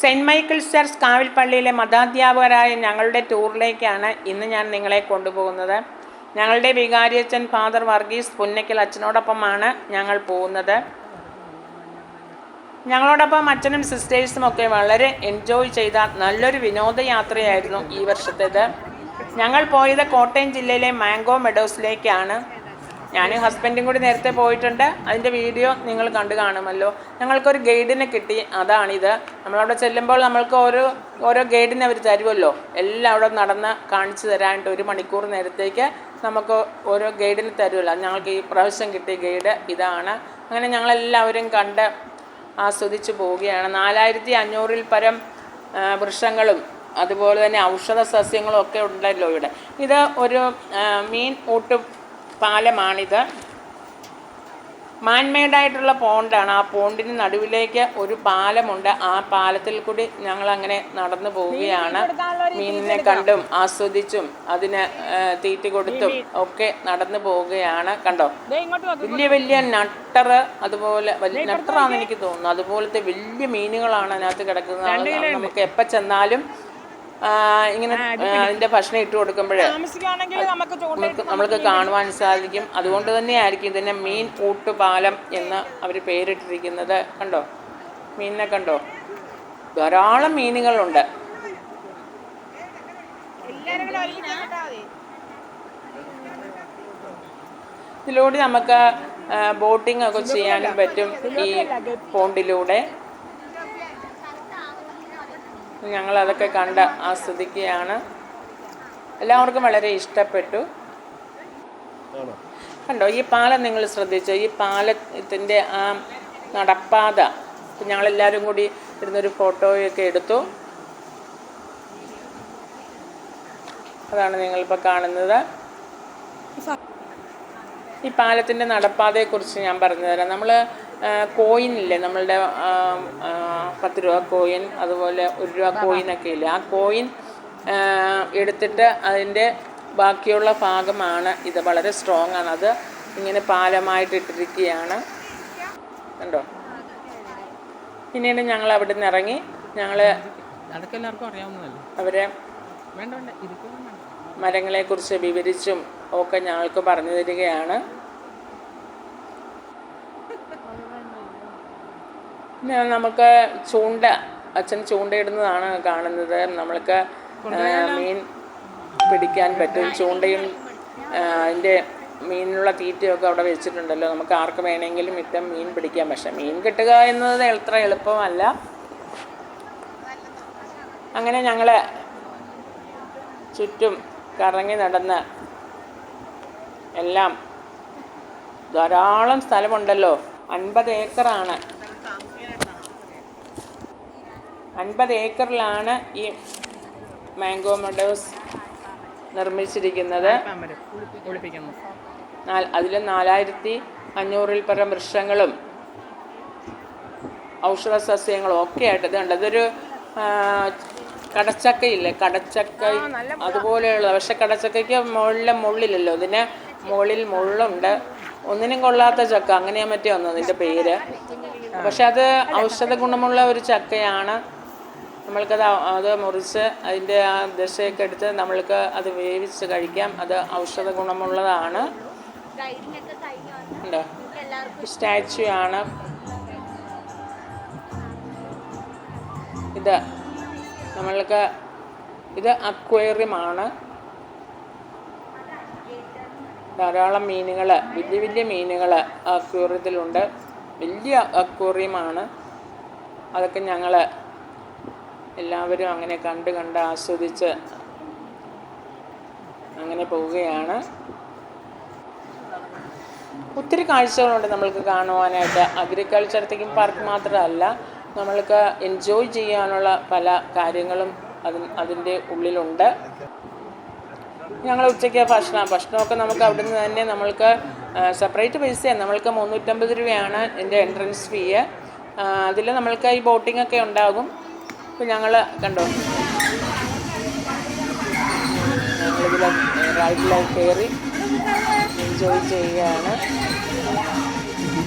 Saint Michael's church കാവിൽ പള്ളിയിലെ മതാധ്യാപകരായ ഞങ്ങളുടെ ടൂറിലേക്കാണ് ഇന്ന് ഞാൻ നിങ്ങളെ കൊണ്ടുപോകുന്നത്. ഞങ്ങളുടെ വികാരിയച്ഛൻ ഫാദർ വർഗീസ് പുന്നയ്ക്കൽ അച്ഛനോടൊപ്പമാണ് ഞങ്ങൾ പോകുന്നത്. ഞങ്ങളോടൊപ്പം അച്ഛനും സിസ്റ്റേഴ്സും ഒക്കെ വളരെ എൻജോയ് ചെയ്ത നല്ലൊരു വിനോദയാത്രയായിരുന്നു ഈ വർഷത്തേത്. ഞങ്ങൾ പോയത് കോട്ടയം ജില്ലയിലെ മാംഗോ മെഡോസിലേക്കാണ് ഞാനും ഹസ്ബൻഡും കൂടി നേരത്തെ പോയിട്ടുണ്ട്. അതിന്റെ വീഡിയോ നിങ്ങൾ കണ്ടു കാണുമല്ലോ. ഞങ്ങൾക്കൊരു ഗൈഡിനെ കിട്ടി. അതാണിത്. നമ്മളവിടെ ചെല്ലുമ്പോൾ നമ്മൾക്ക് ഓരോ ഓരോ ഗൈഡിനെ അവർ തരുമല്ലോ. എല്ലാം അവിടെ നടന്ന് കാണിച്ചു തരാനായിട്ട് ഒരു മണിക്കൂർ നേരത്തേക്ക് നമുക്ക് ഓരോ ഗൈഡിന് തരുമല്ലോ. ഞങ്ങൾക്ക് ഈ പ്രാവശ്യം കിട്ടിയ ഗൈഡ് ഇതാണ്. അങ്ങനെ ഞങ്ങളെല്ലാവരും കണ്ട് ആസ്വദിച്ച് പോവുകയാണ്. നാലായിരത്തി അഞ്ഞൂറിൽ പരം വൃക്ഷങ്ങളും അതുപോലെ തന്നെ ഔഷധ സസ്യങ്ങളും ഒക്കെ ഉണ്ടല്ലോ ഇവിടെ. ഇത് ഒരു മീൻ ഊട്ട് പാലമാണിത് മാൻമെയ്ഡായിട്ടുള്ള പോണ്ടാണ് ആ പോണ്ടിന് നടുവിലേക്ക് ഒരു പാലമുണ്ട്. ആ പാലത്തിൽ കൂടി ഞങ്ങൾ അങ്ങനെ നടന്നു പോവുകയാണ്. മീനിനെ കണ്ടും ആസ്വദിച്ചും അതിന് തീറ്റി കൊടുത്തും ഒക്കെ നടന്നു പോവുകയാണ്. കണ്ടോ? വലിയ വലിയ നട്ടറ് അതുപോലെ വലിയ നട്ടറാണെന്ന് എനിക്ക് തോന്നുന്നു. അതുപോലത്തെ വലിയ മീനുകളാണ് അതിനകത്ത് കിടക്കുന്നത്. നമുക്ക് എപ്പോൾ ചെന്നാലും ഇങ്ങനെ അതിന്റെ ഭക്ഷണം ഇട്ട് കൊടുക്കുമ്പോഴേ താമസിക്കുകയാണെങ്കിൽ നമുക്ക് നമ്മൾക്ക് കാണുവാൻ സാധിക്കും. അതുകൊണ്ട് തന്നെയായിരിക്കും ഇതിനെ മീൻ പാലം എന്ന് അവർ പേരിട്ടിരിക്കുന്നത്. കണ്ടോ? മീനിനെ കണ്ടോ? ധാരാളം മീനുകളുണ്ട്. ഇതിലൂടെ നമുക്ക് ബോട്ടിംഗ് ഒക്കെ ചെയ്യാനും പറ്റും ഈ പോണ്ടിലൂടെ. ഞങ്ങൾ അതൊക്കെ കണ്ട് ആസ്വദിക്കുകയാണ്. എല്ലാവർക്കും വളരെ ഇഷ്ടപ്പെട്ടു. കണ്ടോ ഈ പാലം നിങ്ങൾ ശ്രദ്ധിച്ചോ? ഈ പാലത്തിന്റെ ആ നടപ്പാത ഞങ്ങളെല്ലാവരും കൂടി ഇരുന്നൊരു ഫോട്ടോയൊക്കെ എടുത്തു. അതാണ് നിങ്ങളിപ്പോൾ കാണുന്നത്. ഈ പാലത്തിന്റെ നടപ്പാതയെക്കുറിച്ച് ഞാൻ പറഞ്ഞുതരാം. നമ്മൾ കോയിൻ ഇല്ലേ? നമ്മളുടെ പത്ത് രൂപ കോയിൻ അതുപോലെ ഒരു രൂപ കോയിനൊക്കെ ഇല്ലേ? ആ കോയിൻ എടുത്തിട്ട് അതിന്റെ ബാക്കിയുള്ള ഭാഗമാണ് ഇത്. വളരെ സ്ട്രോങ് ആണ്. അത് ഇങ്ങനെ പാലമായിട്ട് ഇട്ടിരിക്കുകയാണ്. കണ്ടോ? പിന്നീട് ഞങ്ങൾ അവിടെ നിന്ന് ഇറങ്ങി ഞങ്ങൾ അവരെ മരങ്ങളെക്കുറിച്ച് വിവരിച്ചും ഒക്കെ ഞങ്ങൾക്ക് പറഞ്ഞു തരികയാണ് പിന്നെ നമുക്ക് ചൂണ്ട അച്ഛൻ ചൂണ്ടയിടുന്നതാണ് കാണുന്നത്. നമ്മൾക്ക് മീൻ പിടിക്കാൻ പറ്റും. ചൂണ്ടയും അതിന്റെ മീനിനുള്ള തീറ്റയൊക്കെ അവിടെ വെച്ചിട്ടുണ്ടല്ലോ. നമുക്ക് ആർക്ക് വേണമെങ്കിലും ഇത്തരം മീൻ പിടിക്കാം. പക്ഷേ മീൻ കിട്ടുക എന്നത് എത്ര എളുപ്പമല്ല. അങ്ങനെ ഞങ്ങൾ ചുറ്റും കറങ്ങി നടന്ന് എല്ലാം ധാരാളം സ്ഥലമുണ്ടല്ലോ. അൻപത് ഏക്കറാണ്. അൻപത് ഏക്കറിലാണ് ഈ മാംഗോ മെഡോസ് നിർമ്മിച്ചിരിക്കുന്നത്. അതിൽ നാലായിരത്തി അഞ്ഞൂറിൽ പരം വൃക്ഷങ്ങളും ഔഷധ സസ്യങ്ങളും ഒക്കെ ആയിട്ട് ഇതുണ്ട് ഇതൊരു കടച്ചക്കയില്ലേ? കടച്ചക്ക അതുപോലെയുള്ള പക്ഷെ കടച്ചക്കയ്ക്ക് മുകളിലെ മുള്ളിലല്ലോ ഇതിന് മുകളിൽ മുള്ളുണ്ട്. ഒന്നിനും കൊള്ളാത്ത ചക്ക. അങ്ങനെയാ മറ്റേ വന്നത് ഇതിന്റെ പേര്. പക്ഷെ അത് ഔഷധ ഗുണമുള്ള ഒരു ചക്കയാണ്. നമ്മൾക്കത് അത് മുറിച്ച് അതിന്റെ ആ ദശയൊക്കെ എടുത്ത് നമ്മൾക്ക് അത് വേവിച്ച് കഴിക്കാം. അത് ഔഷധ ഗുണമുള്ളതാണ്. ഉണ്ടോ? സ്റ്റാച്ചു ആണ്. ഇത് നമ്മൾക്ക് ഇത് അക്വേറിയമാണ് ധാരാളം മീനുകൾ വലിയ വലിയ മീനുകൾ അക്വേറിയത്തിലുണ്ട്. വലിയ അക്വേറിയമാണ്. അതൊക്കെ ഞങ്ങൾ എല്ലാവരും അങ്ങനെ കണ്ട് കണ്ട് ആസ്വദിച്ച് അങ്ങനെ പോവുകയാണ്. ഒത്തിരി കാഴ്ചകളുണ്ട് നമ്മൾക്ക് കാണുവാനായിട്ട്. അഗ്രികൾച്ചർ തിങ്കിങ് പാർക്ക് മാത്രമല്ല നമ്മൾക്ക് എൻജോയ് ചെയ്യാനുള്ള പല കാര്യങ്ങളും അതിന് അതിന്റെ ഉള്ളിലുണ്ട്. ഞങ്ങൾ ഉച്ചയ്ക്ക് ഭക്ഷണം ഭക്ഷണമൊക്കെ നമുക്ക് അവിടെ നിന്ന് തന്നെ നമ്മൾക്ക് സെപ്പറേറ്റ് പൈസയാണ് നമ്മൾക്ക് മുന്നൂറ്റമ്പത് രൂപയാണ് എന്റെ എൻട്രൻസ് ഫീ അതിൽ നമ്മൾക്ക് ഈ ബോട്ടിംഗ് ഒക്കെ ഉണ്ടാകും. ഇപ്പം ഞങ്ങൾ കണ്ടോ? ഞങ്ങളിതിൽ കയറി എൻജോയ് ചെയ്യുകയാണ്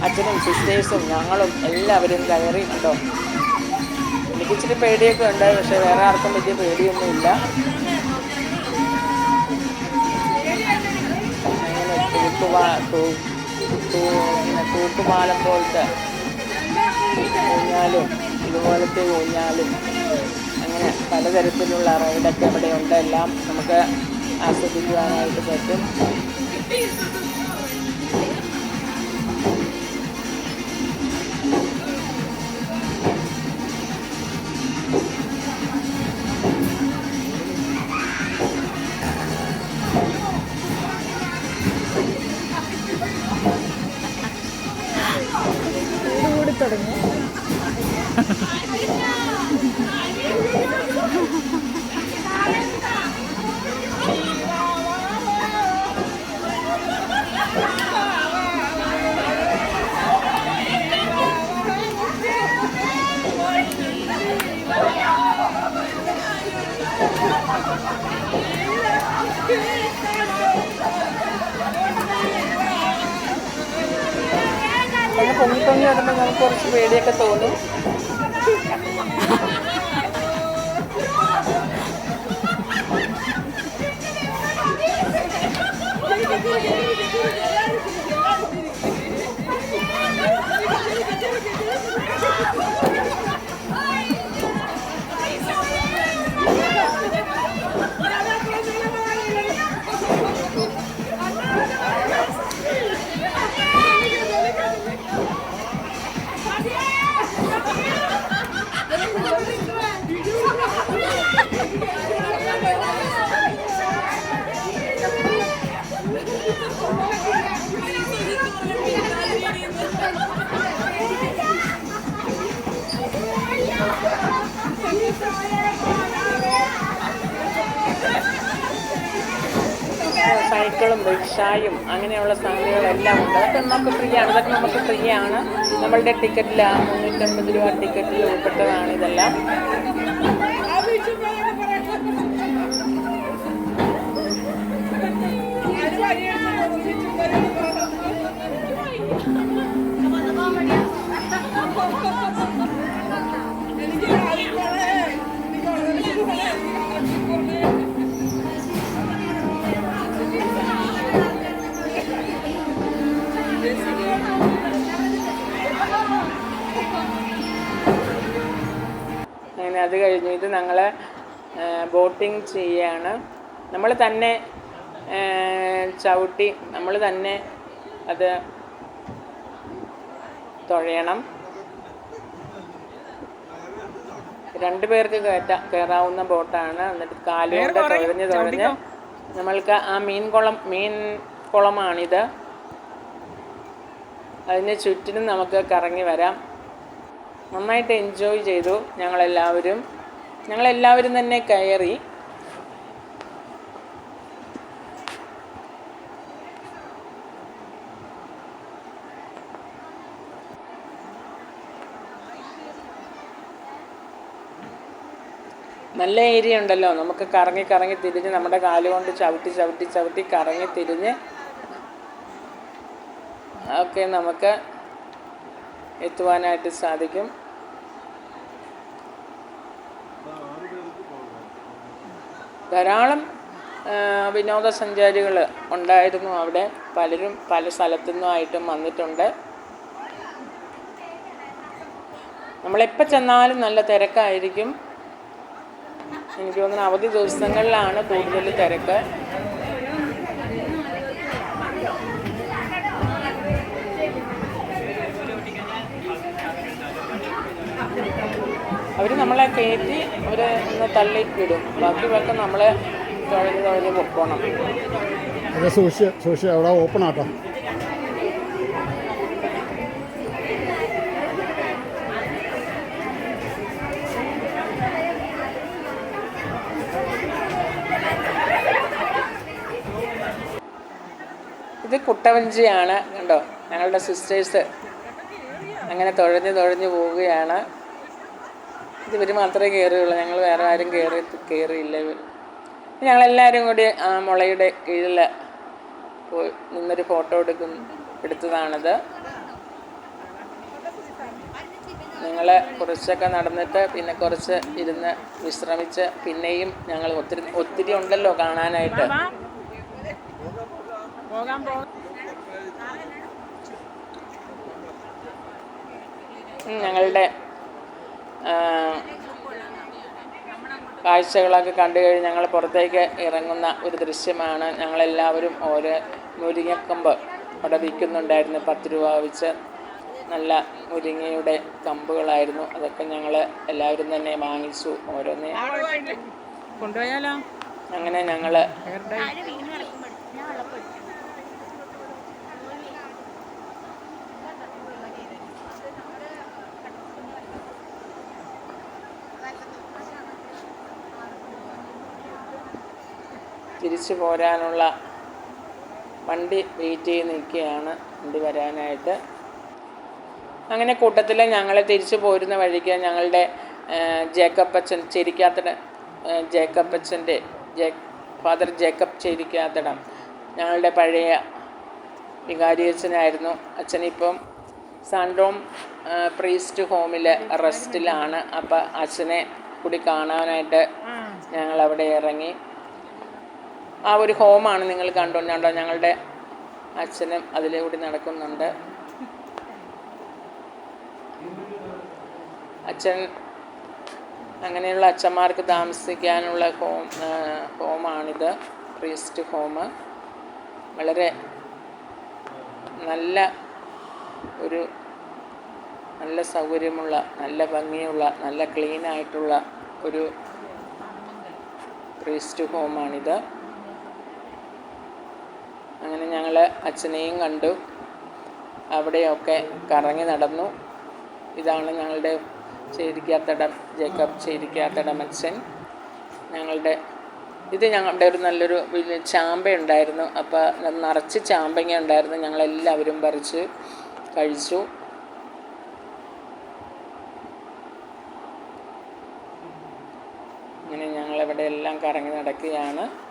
അച്ഛനും സിസ്റ്റേഴ്സും ഞങ്ങളും എല്ലാവരും കയറി കണ്ടോ? എനിക്ക് ഇച്ചിരി പേടിയൊക്കെ ഉണ്ട് പക്ഷെ വേറെ ആർക്കും വലിയ പേടിയൊന്നുമില്ല. അങ്ങനെ തൂക്കുവാ തൂ തൂക്കുപാലം പോലത്തെ ഊഞ്ഞാലും ഇതുപോലത്തെ ഊഞ്ഞാലും അങ്ങനെ പലതരത്തിലുള്ള റൈഡൊക്കെ ഉണ്ട് എല്ലാം നമുക്ക് ആസ്വദിക്കുവാനായിട്ട് പറ്റും. പേടിയൊക്കെ തോന്നും സൈക്കിളും റിക്ഷായും അങ്ങനെയുള്ള സംഗതികളെല്ലാം ഉണ്ട്. അതൊക്കെ നമുക്ക് ഫ്രീ ആണ് അതൊക്കെ നമുക്ക് ഫ്രീ ആണ് നമ്മളുടെ ടിക്കറ്റിൽ മുന്നൂറ്റമ്പത് രൂപ ടിക്കറ്റിൽ ഉൾപ്പെട്ടതാണ് ഇതെല്ലാം. ബോട്ടിങ് ചെയ്യുകയാണ് നമ്മൾ തന്നെ ചവിട്ടി നമ്മൾ തന്നെ അത് തുഴയണം. രണ്ട് പേർക്ക് കയറ്റാ കയറാവുന്ന ബോട്ടാണ്. എന്നിട്ട് കാലുകൊണ്ട് തുഴഞ്ഞ് തുഴഞ്ഞ് നമ്മൾക്ക് ആ മീൻ കുളം മീൻ കുളമാണിത്. അതിന് ചുറ്റിനും നമുക്ക് കറങ്ങി വരാം. നന്നായിട്ട് എൻജോയ് ചെയ്തു ഞങ്ങളെല്ലാവരും. ഞങ്ങളെല്ലാവരും തന്നെ കയറി. നല്ല ഏരിയ ഉണ്ടല്ലോ. നമുക്ക് കറങ്ങി കറങ്ങി തിരിഞ്ഞ് നമ്മുടെ കാലുകൊണ്ട് ചവിട്ടി ചവിട്ടി ചവിട്ടി കറങ്ങി തിരിഞ്ഞ് ഒക്കെ നമുക്ക് എത്തുവാനായിട്ട് സാധിക്കും. ധാരാളം വിനോദസഞ്ചാരികൾ ഉണ്ടായിരുന്നു അവിടെ. പലരും പല സ്ഥലത്തു നിന്നുമായിട്ടും വന്നിട്ടുണ്ട്. നമ്മളെപ്പോൾ ചെന്നാലും നല്ല തിരക്കായിരിക്കും. എനിക്ക് തോന്നുന്നു അവധി ദിവസങ്ങളിലാണ് കൂടുതൽ തിരക്ക്. അവർ നമ്മളെ കയറ്റി അവർ ഒന്ന് തള്ളി വിടും ബാക്കി വെള്ളം നമ്മളെ തുഴഞ്ഞ് തുഴഞ്ഞ് പൊക്കോണം. അത് സൂക്ഷിച്ച് സൂക്ഷിച്ച് അവിടെ ഓപ്പൺ ആട്ടോ. ഇത് കുട്ടവഞ്ചിയാണ് കണ്ടോ? ഞങ്ങളുടെ സിസ്റ്റേഴ്സ് അങ്ങനെ തുഴഞ്ഞ് തുഴഞ്ഞ് പോവുകയാണ്. ഇവർ മാത്രമേ കയറിയുള്ളൂ. ഞങ്ങൾ വേറെ ആരും കയറി കയറിയില്ല. ഞങ്ങളെല്ലാവരും കൂടി ആ മുളയുടെ കീഴിൽ പോയി നിന്നൊരു ഫോട്ടോ എടുക്കും എടുത്തതാണിത്. ഞങ്ങൾ കുറച്ചൊക്കെ നടന്നിട്ട് പിന്നെ കുറച്ച് ഇരുന്ന് വിശ്രമിച്ച് പിന്നെയും ഞങ്ങൾ ഒത്തിരി ഒത്തിരി ഉണ്ടല്ലോ കാണാനായിട്ട്. ഞങ്ങളുടെ കാഴ്ചകളൊക്കെ കണ്ടു കഴിഞ്ഞ് ഞങ്ങൾ പുറത്തേക്ക് ഇറങ്ങുന്ന ഒരു ദൃശ്യമാണ്. ഞങ്ങളെല്ലാവരും ഓരോ മുരിങ്ങക്കമ്പ് അവിടെ വിൽക്കുന്നുണ്ടായിരുന്നു. പത്ത് രൂപ വെച്ച് നല്ല മുരിങ്ങയുടെ കമ്പുകളായിരുന്നു. അതൊക്കെ ഞങ്ങൾ എല്ലാവരും തന്നെ വാങ്ങിച്ചു ഓരോന്നേ. കൊണ്ടുപോയാലോ? അങ്ങനെ ഞങ്ങൾ തിരിച്ചു പോരാനുള്ള വണ്ടി വെയിറ്റ് ചെയ്ത് നിൽക്കുകയാണ് വണ്ടി വരാനായിട്ട്. അങ്ങനെ കൂട്ടത്തിൽ ഞങ്ങൾ തിരിച്ചു പോരുന്ന വഴിക്ക് ഞങ്ങളുടെ ആ, ജേക്കബ് അച്ഛൻ ചെരിക്കാത്തട ജേക്കബ് അച്ഛന്റെ ജേ ഫാദർ ജേക്കബ് ചേരിക്കാത്തടം ഞങ്ങളുടെ പഴയ വികാരി അച്ഛനായിരുന്നു. അച്ഛനിപ്പം സാൻഡ്രോം പ്രീസ്റ്റ് ഹോമിൽ റെസ്റ്റിലാണ് അപ്പം അച്ഛനെ കൂടി കാണാനായിട്ട് ഞങ്ങൾ അവിടെ ഇറങ്ങി. ആ ഒരു ഹോമാണ് നിങ്ങൾ കണ്ടുകൊണ്ടോ ഞങ്ങളുടെ അച്ഛനും അതിലൂടെ നടക്കുന്നുണ്ട്. അച്ഛൻ അങ്ങനെയുള്ള അച്ഛന്മാർക്ക് താമസിക്കാനുള്ള ഹോം ഹോമാണിത്. പ്രീസ്റ്റ് ഹോം വളരെ നല്ല ഒരു നല്ല സൗകര്യമുള്ള നല്ല ഭംഗിയുള്ള നല്ല ക്ലീനായിട്ടുള്ള ഒരു പ്രീസ്റ്റ് ഹോമാണിത് അങ്ങനെ ഞങ്ങൾ അച്ഛനെയും കണ്ടു. അവിടെയൊക്കെ കറങ്ങി നടന്നു. ഇതാണ് ഞങ്ങളുടെ ചേരിക്കാത്തടം ജേക്കബ് ചേരിക്കാത്തടം അച്ഛൻ. ഞങ്ങളുടെ ഇത് ഞങ്ങളുടെ ഒരു നല്ലൊരു ചാമ്പ ഉണ്ടായിരുന്നു. അപ്പോൾ നിറച്ച് ചാമ്പങ്ങ ഉണ്ടായിരുന്നു. ഞങ്ങളെല്ലാവരും പറിച്ച് കഴിച്ചു. അങ്ങനെ ഞങ്ങളിവിടെ എല്ലാം കറങ്ങി നടക്കുകയാണ്.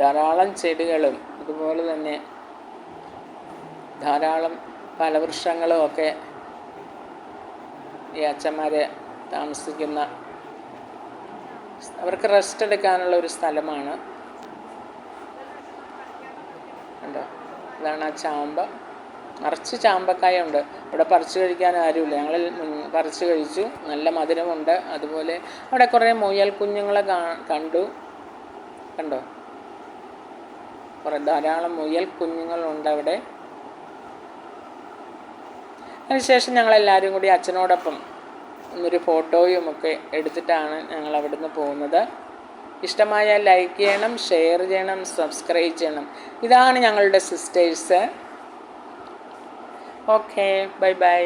ധാരാളം ചെടികളും അതുപോലെ തന്നെ ധാരാളം ഫലവൃക്ഷങ്ങളും ഒക്കെ ഈ അച്ഛന്മാർ താമസിക്കുന്ന അവർക്ക് റെസ്റ്റ് എടുക്കാനുള്ള ഒരു സ്ഥലമാണ്. കണ്ടോ? ഇതാണ് ആ ചാമ്പ. നിറച്ച് ചാമ്പക്കായ ഉണ്ട് ഇവിടെ പറിച്ച് കഴിക്കാൻ ആരുമില്ല. ഞങ്ങൾ പറിച്ച് കഴിച്ചു. നല്ല മധുരമുണ്ട്. അതുപോലെ അവിടെ കുറേ മുയൽ കുഞ്ഞുങ്ങളെ കണ്ടു. കണ്ടോ? കുറേ ധാരാളം മുയൽ കുഞ്ഞുങ്ങളുണ്ട് അവിടെ അതിനുശേഷം ഞങ്ങളെല്ലാവരും കൂടി അച്ഛനോടൊപ്പം ഒന്നൊരു ഫോട്ടോയും ഒക്കെ എടുത്തിട്ടാണ് ഞങ്ങൾ അവിടുന്ന് പോകുന്നത്. ഇഷ്ടമായാൽ ലൈക്ക് ചെയ്യണം ഷെയർ ചെയ്യണം സബ്സ്ക്രൈബ് ചെയ്യണം. ഇതാണ് ഞങ്ങളുടെ സിസ്റ്റേഴ്സ് ഓക്കെ ബൈ ബൈ